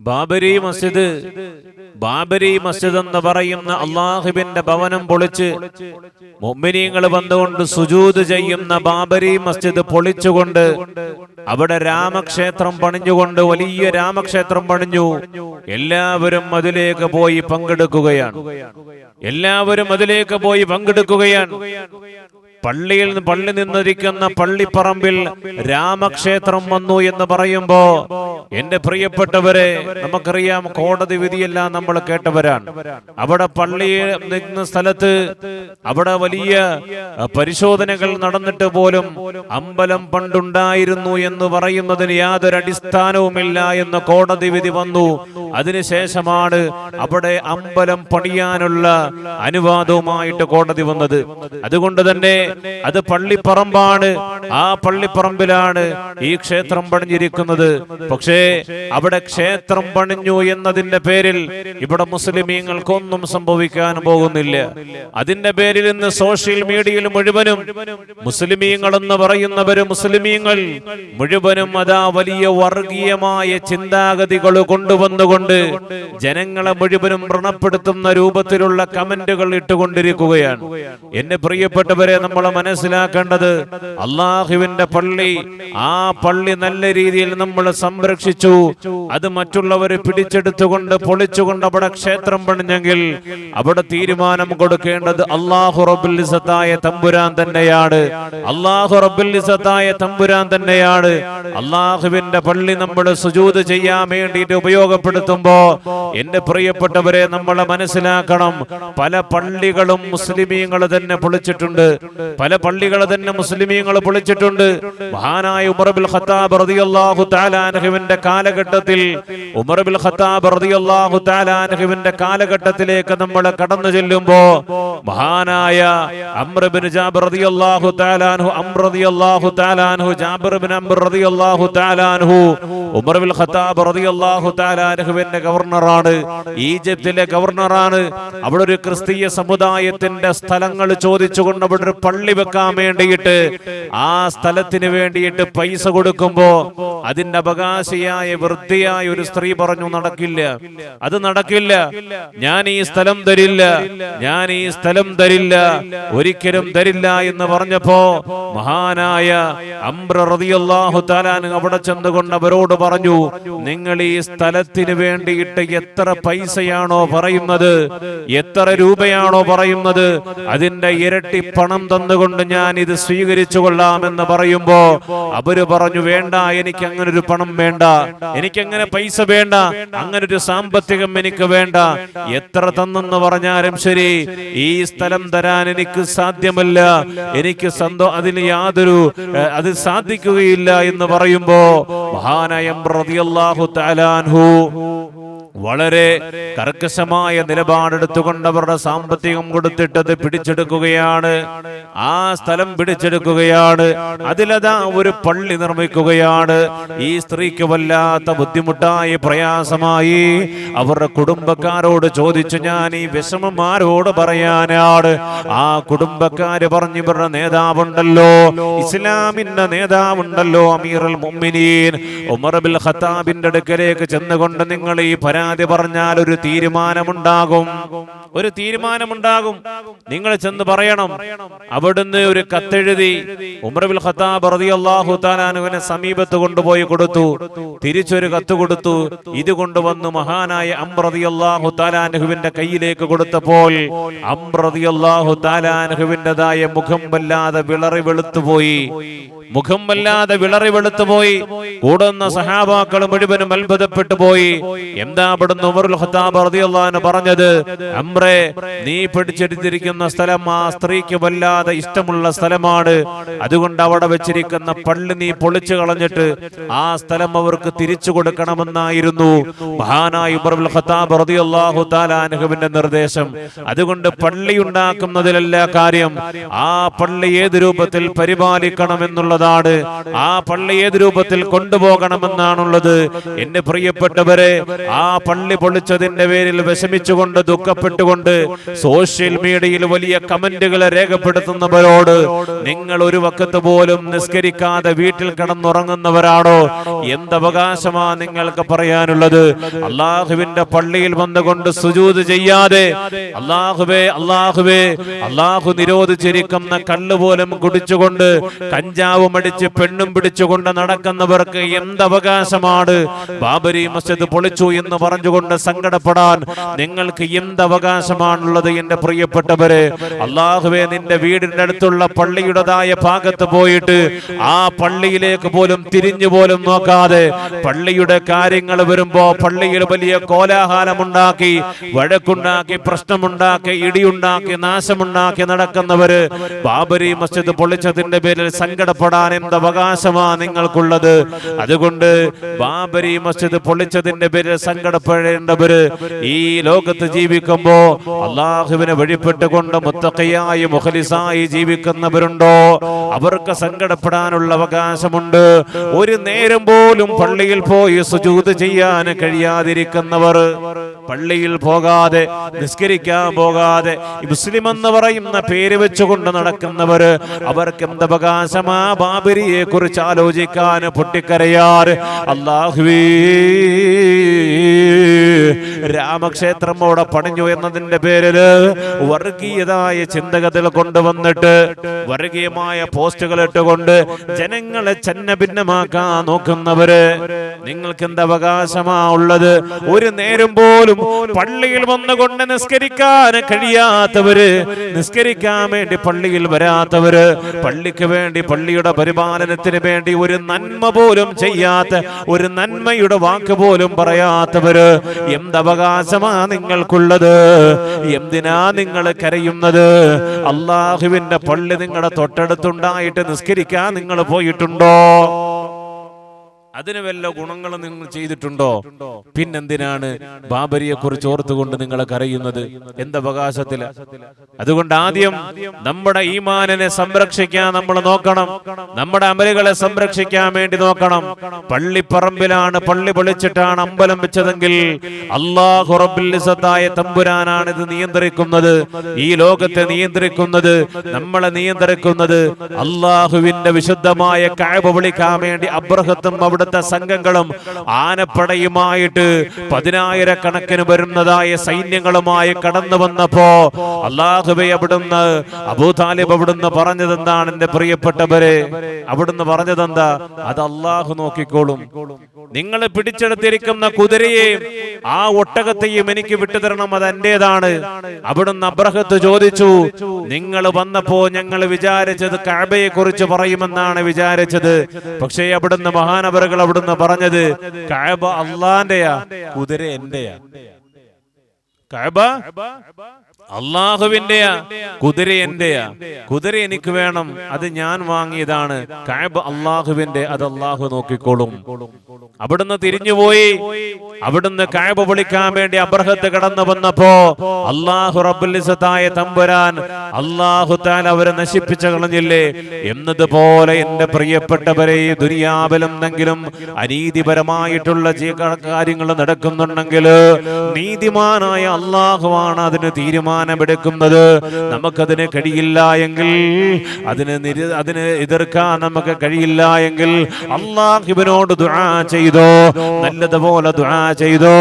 ബാബരി മസ്ജിദ് ബാബരി മസ്ജിദ് എന്ന് പറയുന്ന അള്ളാഹുബിന്റെ ഭവനം പൊളിച്ച് മൊമ്മിനിയങ്ങൾ വന്നുകൊണ്ട് സുജൂത് ചെയ്യുന്ന ബാബരി മസ്ജിദ് പൊളിച്ചുകൊണ്ട് അവിടെ രാമക്ഷേത്രം പണിഞ്ഞുകൊണ്ട് വലിയ രാമക്ഷേത്രം പണിഞ്ഞു. എല്ലാവരും അതിലേക്ക് പോയി പങ്കെടുക്കുകയാണ്. എല്ലാവരും അതിലേക്ക് പോയി പങ്കെടുക്കുകയാണ്. പള്ളിയിൽ പള്ളി നിന്നിരിക്കുന്ന പള്ളിപ്പറമ്പിൽ രാമക്ഷേത്രം വന്നു എന്ന് പറയുമ്പോ എന്റെ പ്രിയപ്പെട്ടവരെ നമുക്കറിയാം കോടതി വിധിയെല്ലാം നമ്മൾ കേട്ടവരാണ്. അവിടെ പള്ളിയിൽ നിന്ന സ്ഥലത്ത് അവിടെ വലിയ പരിശോധനകൾ നടന്നിട്ട് പോലും അമ്പലം പണ്ടുണ്ടായിരുന്നു എന്ന് പറയുന്നതിന് യാതൊരു അടിസ്ഥാനവുമില്ല എന്ന് കോടതി വിധി വന്നു. അതിനുശേഷമാണ് അവിടെ അമ്പലം പണിയാനുള്ള അനുവാദവുമായിട്ട് കോടതി വന്നത്. അതുകൊണ്ട് തന്നെ അത് പള്ളിപ്പറമ്പാണ്. ആ പള്ളിപ്പറമ്പിലാണ് ഈ ക്ഷേത്രം പണിഞ്ഞിരിക്കുന്നത്. പക്ഷേ അവിടെ ക്ഷേത്രം പണിഞ്ഞു എന്നതിന്റെ പേരിൽ ഇവിടെ മുസ്ലിമീങ്ങൾക്കൊന്നും സംഭവിക്കാൻ പോകുന്നില്ല. അതിന്റെ പേരിൽ ഇന്ന് സോഷ്യൽ മീഡിയയിൽ മുഴുവനും മുസ്ലിമീങ്ങൾ എന്ന് പറയുന്നവര് മുസ്ലിമീങ്ങൾ മുഴുവനും അതാ വലിയ വർഗീയമായ ചിന്താഗതികൾ കൊണ്ടുവന്നുകൊണ്ട് ജനങ്ങളെ മുഴുവനും വ്രണപ്പെടുത്തുന്ന രൂപത്തിലുള്ള കമന്റുകൾ ഇട്ടുകൊണ്ടിരിക്കുകയാണ്. എന്നെ പ്രിയപ്പെട്ടവരെ നമ്മൾ മനസ്സിലാക്കേണ്ടത് അള്ളാഹുവിന്റെ പള്ളി ആ പള്ളി നല്ല രീതിയിൽ നമ്മൾ സംരക്ഷിച്ചു. അത് മറ്റുള്ളവർ പിടിച്ചെടുത്തുകൊണ്ട് പൊളിച്ചുകൊണ്ട് അവിടെ ക്ഷേത്രം പണിഞ്ഞെങ്കിൽ അവിടെ തീരുമാനം കൊടുക്കേണ്ടത് അള്ളാഹു റബുല്ലിസത്തായ തമ്പുരാൻ തന്നെയാണ്. അള്ളാഹു റബുല്ലിസത്തായ തമ്പുരാൻ തന്നെയാണ്. അള്ളാഹുവിന്റെ പള്ളി നമ്മൾ സുജൂത് ചെയ്യാൻ വേണ്ടിയിട്ട് ഉപയോഗപ്പെടുത്തുമ്പോ എന്റെ പ്രിയപ്പെട്ടവരെ നമ്മളെ മനസ്സിലാക്കണം. പല പള്ളികളും മുസ്ലിമീങ്ങൾ തന്നെ പൊളിച്ചിട്ടുണ്ട്. പല പള്ളികൾ തന്നെ മുസ്ലിമീങ്ങൾ പൊളിച്ചിട്ടുണ്ട്. മഹാനായ ഉമർബിൽ ഖത്താബ് റളിയല്ലാഹു താലാൻഹുവിന്റെ കാലഘട്ടത്തിൽ ഉമർബിൽ ഖത്താബ് റളിയല്ലാഹു താലാൻഹുവിന്റെ കാലഘട്ടത്തിലേക്ക് നമ്മൾ കടന്നു ചെല്ലുമ്പോ മഹാനായ അമ്രബിൻ ജാബിർ റളിയല്ലാഹു താലാൻഹു അംർ റളിയല്ലാഹു താലാൻഹു ജാബിർ ബിൻ അംർ റളിയല്ലാഹു താലാൻഹു ഉമർബിൽ ഖത്താബ് റളിയല്ലാഹു താലാൻഹുവിന്റെ ഗവർണറാണ് ഈജിപ്തിലെ ഗവർണറാണ്. അവിടെ ഒരു ക്രിസ്തീയ സമുദായത്തിന്റെ സ്ഥലങ്ങൾ ചോദിച്ചുകൊണ്ട് അവിടെ ഒരു പള്ളി വെക്കാൻ വേണ്ടിയിട്ട് ആ സ്ഥലത്തിന് വേണ്ടിയിട്ട് പൈസ കൊടുക്കുമ്പോ അതിന്റെ അവകാശിയായ വൃത്തിയായ ഒരു സ്ത്രീ പറഞ്ഞു നടക്കില്ല. അത് നടക്കില്ല. ഞാൻ ഈ സ്ഥലം തരില്ല. ഞാൻ ഈ സ്ഥലം തരില്ല. ഒരിക്കലും തരില്ല എന്ന് പറഞ്ഞപ്പോ മഹാനായ അംബ്ര റളിയല്ലാഹു താലാൻ അവിടെ ചെന്നുകൊണ്ട് അവരോട് പറഞ്ഞു നിങ്ങൾ ഈ സ്ഥലത്തിന് വേണ്ടിയിട്ട് എത്ര പൈസയാണോ പറയുന്നത്? എത്ര രൂപയാണോ പറയുന്നത്? അതിന്റെ ഇരട്ടി പണം തന്നുകൊണ്ട് ഞാൻ ഇത് സ്വീകരിച്ചു കൊള്ളാമെന്ന് പറയുമ്പോ അവർ പറഞ്ഞു വേണ്ട എനിക്ക് അങ്ങനെ ഒരു പണം വേണ്ട. എനിക്ക് അങ്ങനെ പൈസ വേണ്ട. അങ്ങനെ ഒരു സാമ്പത്തികം എനിക്ക് വേണ്ട. എത്ര തന്നെന്ന് പറഞ്ഞാലും ശരി ഈ സ്ഥലം തരാൻ എനിക്ക് സാധ്യമല്ല. എനിക്ക് സന്തോ അതിന് യാതൊരു അത് സാധിക്കുകയില്ല എന്ന് പറയുമ്പോ മഹാനയം റളിയല്ലാഹു തആലാൻഹു വളരെ കർക്കശമായ നിലപാടെടുത്തുകൊണ്ട് അവരുടെ സാമ്പത്തികം കൊടുത്തിട്ടത് പിടിച്ചെടുക്കുകയാണ്. ആ സ്ഥലം പിടിച്ചെടുക്കുകയാണ്. അതിലതാ ഒരു പള്ളി നിർമ്മിക്കുകയാണ്. ഈ സ്ത്രീക്ക് വല്ലാത്ത ബുദ്ധിമുട്ടായി പ്രയാസമായി. അവരുടെ കുടുംബക്കാരോട് ചോദിച്ചു ഞാൻ ഈ വിഷമന്മാരോട് പറയാനാണ്. ആ കുടുംബക്കാര് പറഞ്ഞു ഇവരുടെ നേതാവുണ്ടല്ലോ. ഇസ്ലാമിന്റെ നേതാവുണ്ടല്ലോ അമീറുൽ മുഅ്മിനീൻ. ഉമർ ബിൽ ഖത്താബിന്റെ അടുക്കലേക്ക് ചെന്നുകൊണ്ട് നിങ്ങൾ ഈ പരാതി പറഞ്ഞാൽ ഒരു തീരുമാനമുണ്ടാകും. ഒരു തീരുമാനമുണ്ടാകും. നിങ്ങൾ ചെന്ന് പറയണം. അവിടുന്ന് ഒരു കത്തെഴുതി ഉമർബിൽ ഖത്താബ് റളിയല്ലാഹു താലാനുവിനെ സമീപത്ത് കൊണ്ടുപോയി കൊടുത്തു. തിരിച്ചൊരു കത്ത് കൊടുത്തു. ഇത് കൊണ്ടുവന്ന് മഹാനായ അംർ താലാനുഹുവിന്റെ കയ്യിലേക്ക് കൊടുത്തപ്പോൾ അംർ താലാനുഹുവിന്റെതായ മുഖം വല്ലാതെ വിളറി വെളുത്തുപോയി. മുഖം വല്ലാതെ വിളറി വെളുത്തുപോയി. കൂടുന്ന സഹാബാക്കൾ മുഴുവനും അത്ഭുതപ്പെട്ടു പോയി എന്താ അവിടുന്ന് പറഞ്ഞത്? അമ്രേ നീ പിടിച്ചെടുത്തിരിക്കുന്ന സ്ഥലം ആ സ്ത്രീക്ക് വല്ലാതെ ഇഷ്ടമുള്ള സ്ഥലമാണ്. അതുകൊണ്ട് അവിടെ വെച്ചിരിക്കുന്ന പള്ളി നീ പൊളിച്ചു കളഞ്ഞിട്ട് ആ സ്ഥലം അവർക്ക് തിരിച്ചു കൊടുക്കണമെന്നായിരുന്നു മഹാനായ ഉമറുൽ നിർദ്ദേശം. അതുകൊണ്ട് പള്ളി ഉണ്ടാക്കുന്നതിലല്ല കാര്യം. ആ പള്ളി ഏത് രൂപത്തിൽ പരിപാലിക്കണം എന്നുള്ള എന്നുള്ളതാണ്. ആ പള്ളി ഏത് രൂപത്തിൽ കൊണ്ടുപോകണമെന്നാണുള്ളത്. എന്റെ പ്രിയപ്പെട്ടവരെ ആ പള്ളി പൊളിച്ചതിന്റെ പേരിൽ വിഷമിച്ചുകൊണ്ട് ദുഃഖപ്പെട്ടുകൊണ്ട് സോഷ്യൽ മീഡിയയിൽ വലിയ കമന്റുകളെ രേഖപ്പെടുത്തുന്നവരോട് നിങ്ങൾ ഒരു വക്കത്ത് പോലും നിസ്കരിക്കാതെ വീട്ടിൽ കിടന്നുറങ്ങുന്നവരാണോ? എന്തവകാശമാ നിങ്ങൾക്ക് പറയാനുള്ളത്? അള്ളാഹുവിന്റെ പള്ളിയിൽ വന്നുകൊണ്ട് സുജൂത് ചെയ്യാതെ അള്ളാഹുവേ അള്ളാഹുവേ അള്ളാഹു നിരോധിച്ചിരിക്കുന്ന കള്ള് പോലും കുടിച്ചുകൊണ്ട് കഞ്ചാവ് മടിച്ച് പെണ്ണും പിടിച്ചുകൊണ്ട് നടക്കുന്നവർക്ക് എന്ത് അവകാശമാണ് ബാബരി മസ്ജിദ് പൊളിച്ചു എന്ന് പറഞ്ഞുകൊണ്ട് സങ്കടപ്പെടാൻ നിങ്ങൾക്ക് എന്ത് എന്തവകാശമാണുള്ളത് എന്റെ പ്രിയപ്പെട്ടവരെ? അള്ളാഹുവെ നിന്റെ വീടിന്റെ അടുത്തുള്ള പള്ളിയുടേതായ ഭാഗത്ത് പോയിട്ട് ആ പള്ളിയിലേക്ക് പോലും തിരിഞ്ഞു പോലും നോക്കാതെ പള്ളിയുടെ കാര്യങ്ങൾ വരുമ്പോ പള്ളിയിൽ വലിയ കോലാഹലമുണ്ടാക്കി വഴക്കുണ്ടാക്കി പ്രശ്നമുണ്ടാക്കി ഇടിയുണ്ടാക്കി നാശമുണ്ടാക്കി നടക്കുന്നവര് ബാബരി മസ്ജിദ് പൊളിച്ചതിന്റെ പേരിൽ സങ്കടപ്പെടാൻ എന്ത് അവകാശമാ നിങ്ങൾക്കുള്ളത്. അതുകൊണ്ട് ബാബരി മസ്ജിദ് പൊളിച്ചതിന്റെ പേര് സങ്കടപ്പെടേണ്ടവര് ഈ ലോകത്ത് ജീവിക്കുമ്പോ അള്ളാഹുവിനെ വഴിപ്പെട്ടുകൊണ്ട് മുത്തക്കയായി മുഖലിസായി ജീവിക്കുന്നവരുണ്ടോ? അവർക്ക് സങ്കടപ്പെടാനുള്ള അവകാശമുണ്ട്. ഒരു നേരം പോലും പള്ളിയിൽ പോയി സുജൂത് ചെയ്യാൻ കഴിയാതിരിക്കുന്നവർ. പള്ളിയിൽ പോകാതെ നിസ്കരിക്കാൻ പോകാതെ മുസ്ലിം എന്ന് പറയുന്ന പേര് വെച്ചുകൊണ്ട് നടക്കുന്നവര് അവർക്ക് എന്തപകാശമാ ബാബരിയെ കുറിച്ച് ആലോചിക്കാൻ പൊട്ടിക്കരയാറ്. അള്ളാഹുവേ രാമക്ഷേത്രം അവിടെ പണിഞ്ഞു എന്നതിന്റെ പേരിൽ വർഗീയതായ ചിന്തകത്തിൽ കൊണ്ടുവന്നിട്ട് വർഗീയമായ പോസ്റ്റുകൾ ഇട്ടുകൊണ്ട് ജനങ്ങളെ ചന്ന ഭിന്നമാക്കാൻ നോക്കുന്നവര്. നിങ്ങൾക്ക് എന്ത് അവകാശമാ ഉള്ളത്? ഒരു നേരം പോലും പള്ളിയിൽ വന്നുകൊണ്ട് നിസ്കരിക്കാൻ കഴിയാത്തവര് നിസ്കരിക്കാൻ വേണ്ടി പള്ളിയിൽ വരാത്തവര് പള്ളിക്ക് വേണ്ടി പള്ളിയുടെ പരിപാലനത്തിന് വേണ്ടി ഒരു നന്മ പോലും ചെയ്യാത്ത ഒരു നന്മയുടെ വാക്ക് പോലും പറയാത്തവര് എന്തവകാശമാ നിങ്ങൾക്കുള്ളത്. എന്തിനാ നിങ്ങൾ കരയുന്നത്? അള്ളാഹുവിന്റെ പള്ളി നിങ്ങളുടെ തൊട്ടടുത്തുണ്ടായിട്ട് നിസ്കരിക്കാൻ നിങ്ങൾ പോയിട്ടുണ്ടോ? അതിന് വല്ല ഗുണങ്ങളും നിങ്ങൾ ചെയ്തിട്ടുണ്ടോ? പിന്നെന്തിനാണ് ബാബരിയെ കുറിച്ച് ഓർത്തുകൊണ്ട് നിങ്ങൾ കരയുന്നത്? എന്തവകാശത്തിൽ അതുകൊണ്ട് ആദ്യം നമ്മുടെ ഈമാനിനെ സംരക്ഷിക്കാൻ നമ്മൾ നോക്കണം. നമ്മുടെ അമലുകളെ സംരക്ഷിക്കാൻ വേണ്ടി നോക്കണം. പള്ളിപ്പറമ്പിലാണ് പള്ളി പൊളിച്ചിട്ടാണ് അമ്പലം വെച്ചതെങ്കിൽ അള്ളാഹു റബ്ബിലിസത്തായ തമ്പുരാനാണ് ഇത് നിയന്ത്രിക്കുന്നത്. ഈ ലോകത്തെ നിയന്ത്രിക്കുന്നത് നമ്മളെ നിയന്ത്രിക്കുന്നത് അള്ളാഹുവിന്റെ വിശുദ്ധമായ കാഴ്ച വിളിക്കാൻ വേണ്ടി അബ്രഹത്തും അവിടെ അവിടുത്തെ സംഘങ്ങളും ആനപ്പടയുമായിട്ട് പതിനായിരക്കണക്കിന് വരുന്നതായ സൈന്യങ്ങളുമായി കടന്നു വന്നപ്പോ അള്ളാഹുബെ അവിടുന്ന് അബൂതാലിബ് അവിടുന്ന് പറഞ്ഞതെന്താണ് എന്റെ പ്രിയപ്പെട്ടവരെ? അവിടുന്ന് പറഞ്ഞതെന്താ? അത് അള്ളാഹു നോക്കിക്കോളും. നിങ്ങൾ പിടിച്ചെടുത്തിരിക്കുന്ന കുതിരയെയും ആ ഒട്ടകത്തെയും എനിക്ക് വിട്ടുതരണം അത് എന്റേതാണ് അവിടുന്ന് അബ്രഹത്ത് ചോദിച്ചു നിങ്ങൾ വന്നപ്പോ ഞങ്ങൾ വിചാരിച്ചത് കഴബയെ കുറിച്ച് പറയുമെന്നാണ് വിചാരിച്ചത്. പക്ഷേ അവിടുന്ന് മഹാനവറുകൾ അവിടുന്ന് പറഞ്ഞത് കഅബ അള്ളാന്റെയാ കുതിര എന്റെയാ. കഅബ? അള്ളാഹുവിന്റെയാ കുതിര എന്റെയാ കുതിര എനിക്ക് വേണം. അത് ഞാൻ വാങ്ങിയതാണ്. കഅബ അള്ളാഹുവിന്റെ അത് അള്ളാഹു നോക്കിക്കോളും. അവിടുന്ന് തിരിഞ്ഞുപോയി അവിടുന്ന് കഅബ വിളിക്കാൻ വേണ്ടി അബ്രഹത്ത് കടന്നു വന്നപ്പോ അള്ളാഹു റബുലിസത്തായ തമ്പുരാൻ അള്ളാഹു താൻ അവരെ നശിപ്പിച്ചു കളഞ്ഞില്ലേ? എന്നതുപോലെ എന്റെ പ്രിയപ്പെട്ടവരെ ദുര്യാബലെന്തെങ്കിലും അനീതിപരമായിട്ടുള്ള കാര്യങ്ങൾ നടക്കുന്നുണ്ടെങ്കിൽ നീതിമാനായ അള്ളാഹുവാണ് അതിന് തീരുമാനമെടുക്കുന്നത്. നമുക്കതിന് കഴിയില്ല എങ്കിൽ അതിന് നിര- അതിന് എതിർക്കാൻ നമുക്ക് കഴിയില്ല എങ്കിൽ അള്ളാഹിബിനോട് ദുആ ചെയ്തോ. നല്ലതുപോലെ ദുആ ചെയ്തോ.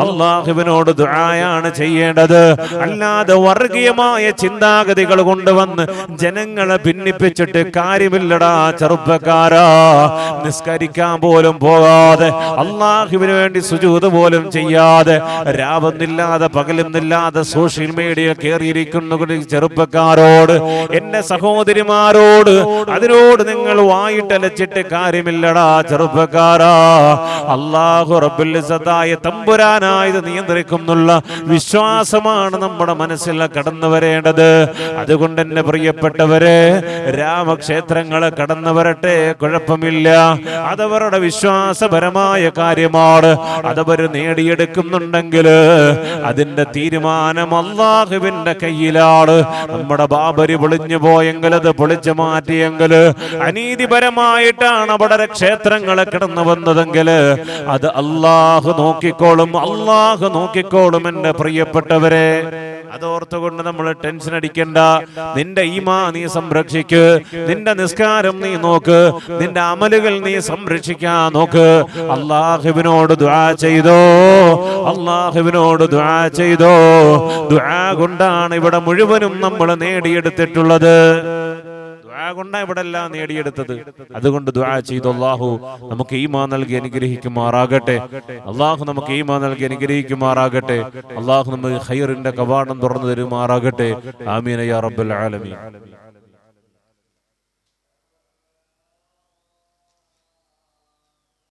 അള്ളാഹിബിനോട് ദുആയാണ് ചെയ്യേണ്ടത്. അല്ലാതെ വർഗീയമായ ചിന്താഗതികൾ കൊണ്ടുവന്ന് ജനങ്ങളെ ഭിന്നിപ്പിച്ചിട്ട് കാര്യമില്ലടാ ചെറുപ്പക്കാരാ. നിസ്കരിക്കാൻ പോലും പോകാതെ അള്ളാഹുവിന് വേണ്ടി സുജൂത് പോലും ചെയ്യാതെ രാവെന്നില്ലാതെ പകലുന്നില്ലാതെ സോഷ്യൽ മീഡിയ കയറിയിരിക്കുന്ന കയറിയിരിക്കുന്നു ചെറുപ്പക്കാരോട് എന്റെ സഹോദരിമാരോട് അതിനോട് നിങ്ങൾ വായിട്ടലച്ചിട്ട് കാര്യമില്ലടാ ചെറുപ്പക്കാരാ. അള്ളാഹു റബ്ബുലിസത്തായ തമ്പുരാനായത് നിയന്ത്രിക്കുന്നുള്ള വിശ്വാസമാണ് നമ്മുടെ മനസ്സിൽ കടന്നു വരേണ്ടത്. അതുകൊണ്ട് എന്നെ പ്രിയപ്പെട്ടവരെ രാമക്ഷേത്രങ്ങൾ കടന്നു വരട്ടെ കുഴപ്പമില്ല. അതവരുടെ വിശ്വാസപരമായ കാര്യമാണ്. അതവർ നേടിയെടുക്കുന്നുണ്ടെങ്കിൽ അതിന്റെ തീരുമാനം അള്ളാഹുവിന്റെ കയ്യിലാണ്. നമ്മുടെ ബാബരി പൊളിഞ്ഞു പോയെങ്കിൽ അത് പൊളിച്ചു മാറ്റിയെങ്കിൽ അനീതിപരമായിട്ടാണ് അവിടെ ക്ഷേത്രങ്ങളെ കിടന്നു വന്നതെങ്കിൽ അത് അള്ളാഹു നോക്കിക്കോളും അള്ളാഹു നോക്കിക്കോളും എന്റെ പ്രിയപ്പെട്ടവരെ. അതോർത്തുകൊണ്ട് നമ്മൾ ടെൻഷൻ അടിക്കണ്ട. നിന്റെ ഈമാ നീ സംരക്ഷിക്ക്. നിന്റെ നിസ്കാരം നീ നോക്ക്. നിന്റെ അമലുകൾ നീ സംരക്ഷിക്കാൻ നോക്ക്. അള്ളാഹുവിനോട് ദുആ ചെയ്തോ. അള്ളാഹുവിനോട് ദുആ ചെയ്തോ. ദ്വാ കൊണ്ടാണ് ഇവിടെ മുഴുവനും നമ്മൾ നേടിയെടുത്തിട്ടുള്ളത്. ദുആ കൊണ്ടാണ് ഇവിടെ എല്ലാം നേടിയെടുത്തത്. അതുകൊണ്ട് ദുആ ചെയ്തു അള്ളാഹു നമുക്ക് ഈമാ നൽകി അനുഗ്രഹിക്കുമാറാകട്ടെ. അള്ളാഹു നമുക്ക് ഈമാ നൽകി അനുഗ്രഹിക്കുമാറാകട്ടെ. അള്ളാഹു നമുക്ക് ഹൈറിന്റെ കവാടം തുറന്നു തരുമാറാകട്ടെ. യാ റബ്ബൽ ആലമീൻ.